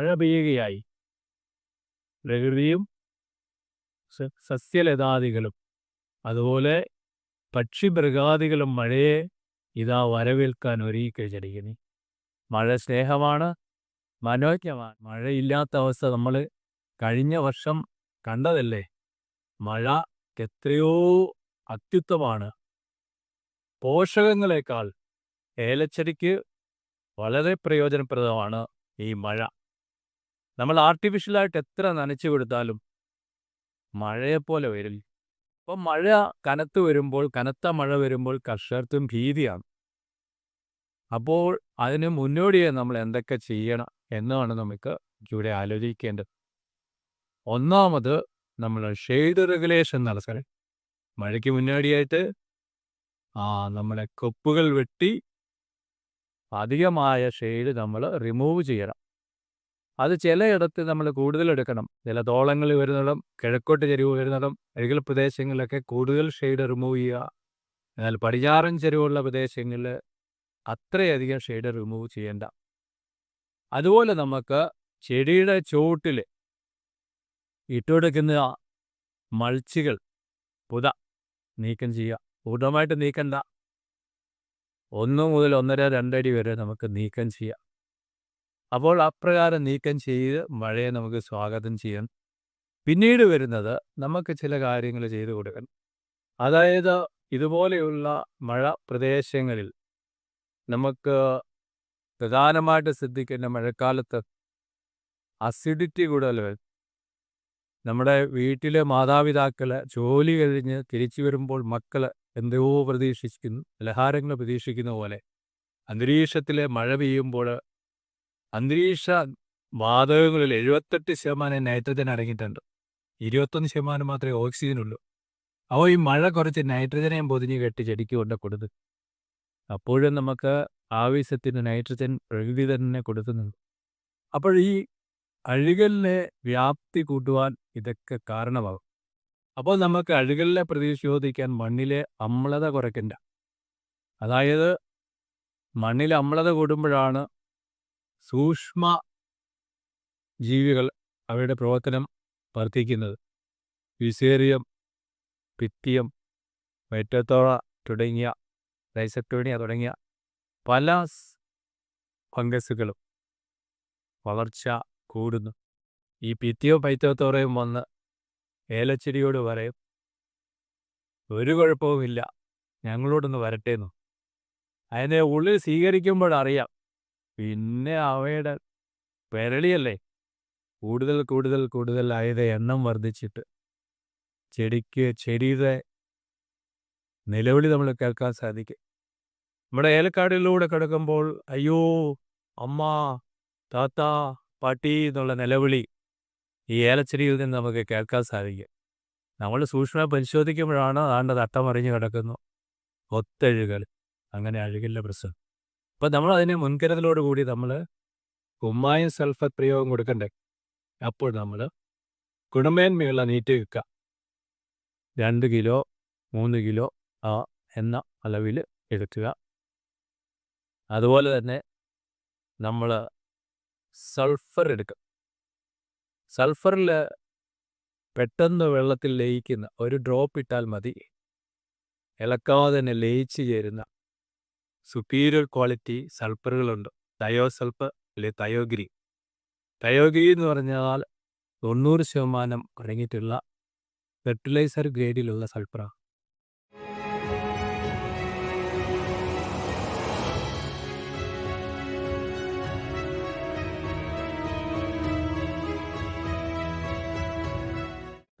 മഴ പെയ്യുകയായി. പ്രകൃതിയും സസ്യലതാദികളും അതുപോലെ പക്ഷിമൃഗാദികളും മഴയെ ഇതാ വരവേൽക്കാൻ ഒരുങ്ങിക്കഴിഞ്ഞിരിക്കുന്നു മഴ സ്നേഹമാണ് മനോജ്ഞമാണ്. മഴയില്ലാത്ത അവസ്ഥ നമ്മൾ കഴിഞ്ഞ വർഷം കണ്ടതല്ലേ? മഴ എത്രയോ അത്യുത്തമാണ്. പോഷകങ്ങളെക്കാൾ ഏലച്ചെടിക്ക് വളരെ പ്രയോജനപ്രദമാണ് ഈ മഴ. നമ്മൾ ആർട്ടിഫിഷ്യലായിട്ട് എത്ര നനച്ചു കൊടുത്താലും മഴയെപ്പോലെ വരില്ല. അപ്പം മഴ കനത്ത് വരുമ്പോൾ കനത്ത മഴ വരുമ്പോൾ കർഷകർക്കും ഭീതിയാണ്. അപ്പോൾ അതിന് മുന്നോടിയായി നമ്മൾ എന്തൊക്കെ ചെയ്യണം എന്നാണ് നമുക്ക് ഇവിടെ ആലോചിക്കേണ്ടത്. ഒന്നാമത് നമ്മൾ ഷെയ്ഡ് റെഗുലേഷൻ നടത്തണം മഴയ്ക്ക് മുന്നോടിയായിട്ട് ആ നമ്മളെ കൊപ്പുകൾ വെട്ടി അധികമായ ഷെയ്ഡ് നമ്മൾ റിമൂവ് ചെയ്യണം. അത് ചിലയിടത്ത് നമ്മൾ കൂടുതൽ എടുക്കണം. ചില തോളങ്ങൾ വരുന്നിടം കിഴക്കോട്ട് ചെരിവ് വരുന്നിടം അരികിൽ പ്രദേശങ്ങളിലൊക്കെ കൂടുതൽ ഷെയ്ഡ് റിമൂവ് ചെയ്യുക. എന്നാൽ പടിഞ്ഞാറൻ ചെരിവുള്ള പ്രദേശങ്ങളിൽ അത്രയധികം ഷെയ്ഡ് റിമൂവ് ചെയ്യേണ്ട. അതുപോലെ നമുക്ക് ചെടിയുടെ ചുവട്ടിൽ ഇട്ടുകൊടുക്കുന്ന മൾച്ചുകൾ പുത നീക്കം ചെയ്യുക. പൂർണമായിട്ട് നീക്കണ്ട. ഒന്ന് മുതൽ ഒന്നര രണ്ടടി വരെ നമുക്ക് നീക്കം ചെയ്യാം. അപ്പോൾ അപ്രകാരം നീക്കം ചെയ്ത് മഴയെ നമുക്ക് സ്വാഗതം ചെയ്യാം പിന്നീട് വരുന്നത് നമുക്ക് ചില കാര്യങ്ങൾ ചെയ്തു കൊടുക്കണം അതായത് ഇതുപോലെയുള്ള മഴ പ്രദേശങ്ങളിൽ നമുക്ക് പ്രധാനമായിട്ട് ശ്രദ്ധിക്കേണ്ട മഴക്കാലത്ത് അസിഡിറ്റി കൂടുതൽ. വരും നമ്മുടെ വീട്ടിലെ മാതാപിതാക്കൾ ജോലി കഴിഞ്ഞ് തിരിച്ചു വരുമ്പോൾ മക്കൾ എന്തോ പ്രതീക്ഷിക്കുന്നു പലഹാരങ്ങൾ പ്രതീക്ഷിക്കുന്ന പോലെ. അന്തരീക്ഷത്തിലെ മഴ പെയ്യുമ്പോൾ അന്തരീക്ഷ വാതകങ്ങളിൽ എഴുപത്തെട്ട് ശതമാനം നൈട്രജൻ അടങ്ങിയിട്ടുണ്ട്. ഇരുപത്തൊന്ന് ശതമാനം മാത്രമേ ഓക്സിജൻ ഉള്ളൂ. അപ്പോൾ ഈ മഴ കുറച്ച് നൈട്രജനെയും പൊതിഞ്ഞ് കെട്ടി ചെടിക്ക് കൊണ്ട് കൊടുത്ത്. അപ്പോഴും നമുക്ക് ആവശ്യത്തിന് നൈട്രജൻ പ്രകൃതി തന്നെ കൊടുക്കുന്നുണ്ട്. അപ്പോൾ ഈ അഴുകലിനെ വ്യാപ്തി കൂട്ടുവാൻ ഇതൊക്കെ കാരണമാകും. അപ്പോൾ നമുക്ക് അഴുകലിനെ പ്രതിരോധിക്കാൻ മണ്ണിലെ അമ്ലത കുറയ്ക്കണ്ട. അതായത് മണ്ണിൽ അമ്ലത കൂടുമ്പോഴാണ് സൂക്ഷ്മ ജീവികൾ അവയുടെ പ്രവർത്തനം വർദ്ധിക്കുന്നത്. യുസേറിയം പിത്തിയം മെറ്റത്തോള തുടങ്ങിയ ലൈസക്ടോണിയ തുടങ്ങിയ പല ഫംഗസുകളും വളർച്ച കൂടുന്നു. ഈ പിത്തിയോ പൈത്തോത്തോറയും വന്ന് ഏലച്ചെടിയോട് പറയും ഒരു കുഴപ്പവുമില്ല ഞങ്ങളോടൊന്ന് വരട്ടേന്നു. അതിനെ ഉള്ളിൽ സ്വീകരിക്കുമ്പോഴറിയാം പിന്നെ അവയുടെ പെരളിയല്ലേ? കൂടുതൽ കൂടുതൽ കൂടുതൽ അതിന്റെ എണ്ണം വർദ്ധിച്ചിട്ട് ചെടിക്ക് ചെടിയുടെ നിലവിളി നമ്മൾ കേൾക്കാൻ സാധിക്കും. നമ്മുടെ ഏലക്കാടിലൂടെ കിടക്കുമ്പോൾ അയ്യോ അമ്മ താത്ത പാട്ടി എന്നുള്ള നിലവിളി ഈ ഏലച്ചെടിയിൽ നിന്ന് നമുക്ക് കേൾക്കാൻ സാധിക്കും. നമ്മൾ സൂക്ഷ്മ പരിശോധിക്കുമ്പോഴാണ് ആണ്ട് തട്ടമറിഞ്ഞ് കിടക്കുന്നു. ഒത്തഴുകൽ അങ്ങനെ അഴുകില്ല പ്രശ്നം. അപ്പം നമ്മൾ അതിന് മുൻകരുതലോട് കൂടി നമ്മൾ കുമ്മായം സൾഫർ പ്രയോഗം കൊടുക്കണ്ടേ? അപ്പോൾ നമ്മൾ ഗുണമേന്മയുള്ള നീറ്റ് വിൽക്കുക രണ്ട് കിലോ മൂന്ന് കിലോ ആ എന്ന അളവിൽ എടുക്കുക. അതുപോലെ തന്നെ നമ്മൾ സൾഫർ എടുക്കും. സൾഫറിൽ പെട്ടെന്ന് വെള്ളത്തിൽ ലയിക്കുന്ന ഒരു ഡ്രോപ്പ് ഇട്ടാൽ മതി. ഇളക്കാതെ തന്നെ ലയിച്ചു ചേരുന്ന സുപ്പീരിയർ ക്വാളിറ്റി സൾഫറുകളുണ്ട് തയോ സൾഫർ അല്ലെ തയോഗിരി തയോഗിരി എന്ന് പറഞ്ഞാൽ തൊണ്ണൂറ് ശതമാനം അടങ്ങിയിട്ടുള്ള ഫെർട്ടിലൈസർ ഗ്രേഡിലുള്ള സൾഫറാണ്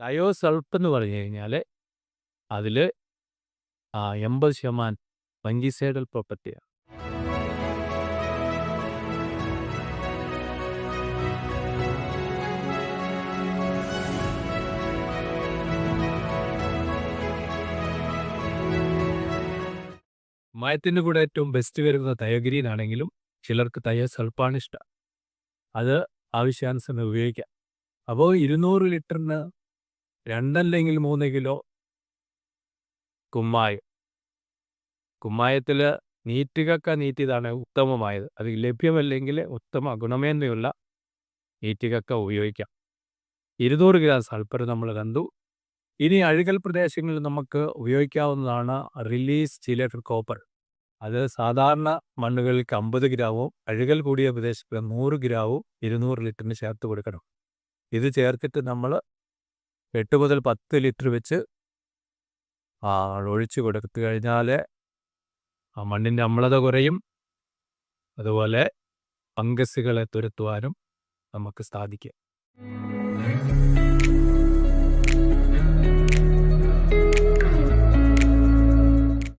തയോ സൾഫ് എന്ന് പറഞ്ഞു കഴിഞ്ഞാൽ അതിൽ എൺപത് ശതമാനം ഫംഗിസൈഡൽ പ്രോപ്പർട്ടിയാണ് മയത്തിന്റെ കൂടെ ഏറ്റവും ബെസ്റ്റ് വരുന്നത് തയോഗ്രീൻ ആണെങ്കിലും ചിലർക്ക് തയ്യ സൾഫാണ് ഇഷ്ടം. അത് ആവശ്യാനുസരണം ഉപയോഗിക്കാം. അപ്പോൾ ഇരുന്നൂറ് ലിറ്ററിന് രണ്ടല്ലെങ്കിൽ മൂന്ന് കിലോ കുമ്മായം. കുമ്മായത്തിൽ നീറ്റുകക്ക നീറ്റിയതാണ് ഉത്തമമായത്. അത് ലഭ്യമല്ലെങ്കിൽ ഉത്തമ ഗുണമേന്മയുള്ള നീറ്റുകക്ക ഉപയോഗിക്കാം. ഇരുന്നൂറ് ഗ്രാം സൾഫർ നമ്മൾ കണ്ടു. ഇനി അഴുകൽ പ്രദേശങ്ങളിൽ നമുക്ക് ഉപയോഗിക്കാവുന്നതാണ് റിലീസ് ചിലർ കോപ്പർ. അത് സാധാരണ മണ്ണുകളിൽ അമ്പത് ഗ്രാമും അഴുകൽ കൂടിയ പ്രദേശത്ത് നൂറ് ഗ്രാമും ഇരുന്നൂറ് ലിറ്ററിന് ചേർത്ത് കൊടുക്കണം. ഇത് ചേർത്തിട്ട് നമ്മൾ എട്ട് മുതൽ പത്ത് ലിറ്റർ വെച്ച് ഒഴിച്ച് കൊടുത്തു കഴിഞ്ഞാൽ ആ മണ്ണിന്റെ അമ്ലത കുറയും. അതുപോലെ ഫംഗസുകളെ തുരത്തുവാനും നമുക്ക് സാധിക്കും.